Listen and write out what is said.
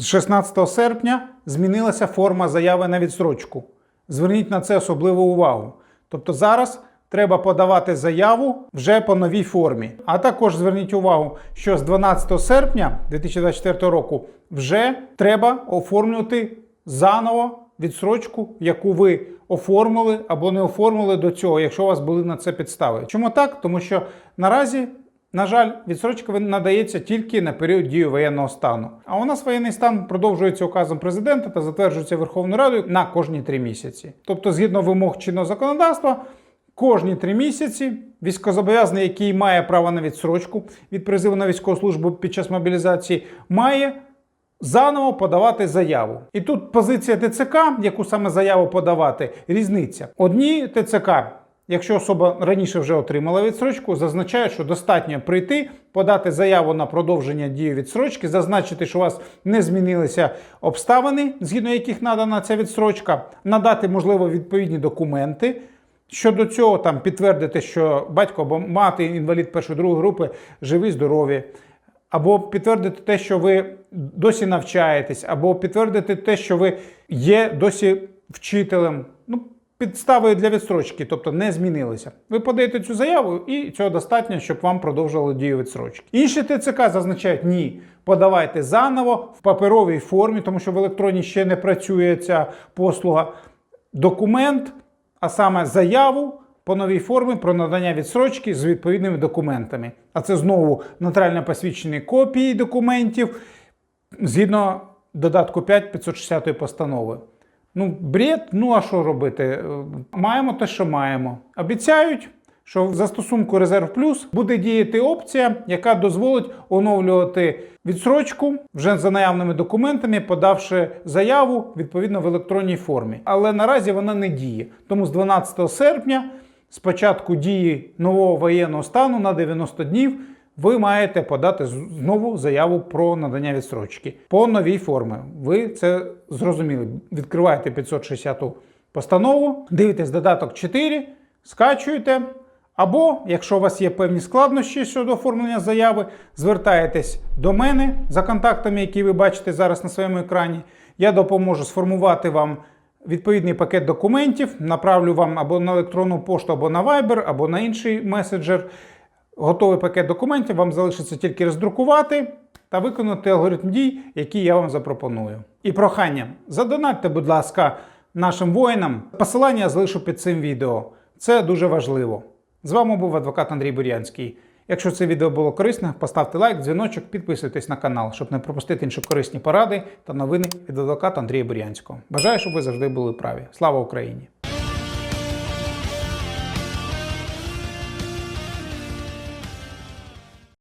З 16 серпня змінилася форма заяви на відстрочку. Зверніть на це особливу увагу. Тобто зараз треба подавати заяву вже по новій формі. А також зверніть увагу, що з 12 серпня 2024 року вже треба оформлювати заново відстрочку, яку ви оформили або не оформили до цього, якщо у вас були на це підстави. Чому так? Тому що наразі. На жаль, відсрочка надається тільки на період дії воєнного стану. А у нас воєнний стан продовжується указом президента та затверджується Верховною Радою на кожні три місяці. Тобто, згідно вимог чинного законодавства, кожні три місяці військовозобов'язаний, який має право на відсрочку від призиву на військову службу під час мобілізації, має заново подавати заяву. І тут позиція ТЦК, яку саме заяву подавати, різниця. Одні ТЦК. Якщо особа раніше вже отримала відсрочку, зазначають, що достатньо прийти, подати заяву на продовження дії відсрочки, зазначити, що у вас не змінилися обставини, згідно яких надана ця відсрочка, надати, можливо, відповідні документи. Щодо цього, там підтвердити, що батько або мати інвалід першої другої групи живі, здорові, або підтвердити те, що ви досі навчаєтесь, або підтвердити те, що ви є досі вчителем. Підстави для відстрочки, тобто не змінилися. Ви подаєте цю заяву, і цього достатньо, щоб вам продовжували дію відстрочки. Інші ТЦК зазначають ні. Подавайте заново в паперовій формі, тому що в електронній ще не працює ця послуга. Документ, а саме заяву по новій формі про надання відстрочки з відповідними документами. А це знову нотаріально посвідчені копії документів згідно додатку 5 560 постанови. Ну, бред, ну а що робити? Е, Маємо те, що маємо. Обіцяють, що в застосунку Резерв Плюс буде діяти опція, яка дозволить оновлювати відсрочку вже за наявними документами, подавши заяву відповідно в електронній формі. Але наразі вона не діє. Тому з 12 серпня, з початку дії нового воєнного стану на 90 днів. Ви маєте подати знову заяву про надання відстрочки по новій формі. Ви це зрозуміли. Відкриваєте 560 постанову, дивитесь додаток 4, скачуєте. Або, якщо у вас є певні складнощі щодо оформлення заяви, звертаєтесь до мене за контактами, які ви бачите зараз на своєму екрані. Я допоможу сформувати вам відповідний пакет документів, направлю вам або на електронну пошту, або на Viber, або на інший меседжер. Готовий пакет документів вам залишиться тільки роздрукувати та виконати алгоритм дій, який я вам запропоную. І прохання, задонатьте, будь ласка, нашим воїнам. Посилання я залишу під цим відео. Це дуже важливо. З вами був адвокат Андрій Бурянський. Якщо це відео було корисне, поставте лайк, дзвіночок, підписуйтесь на канал, щоб не пропустити інші корисні поради та новини від адвоката Андрія Бурянського. Бажаю, щоб ви завжди були праві. Слава Україні!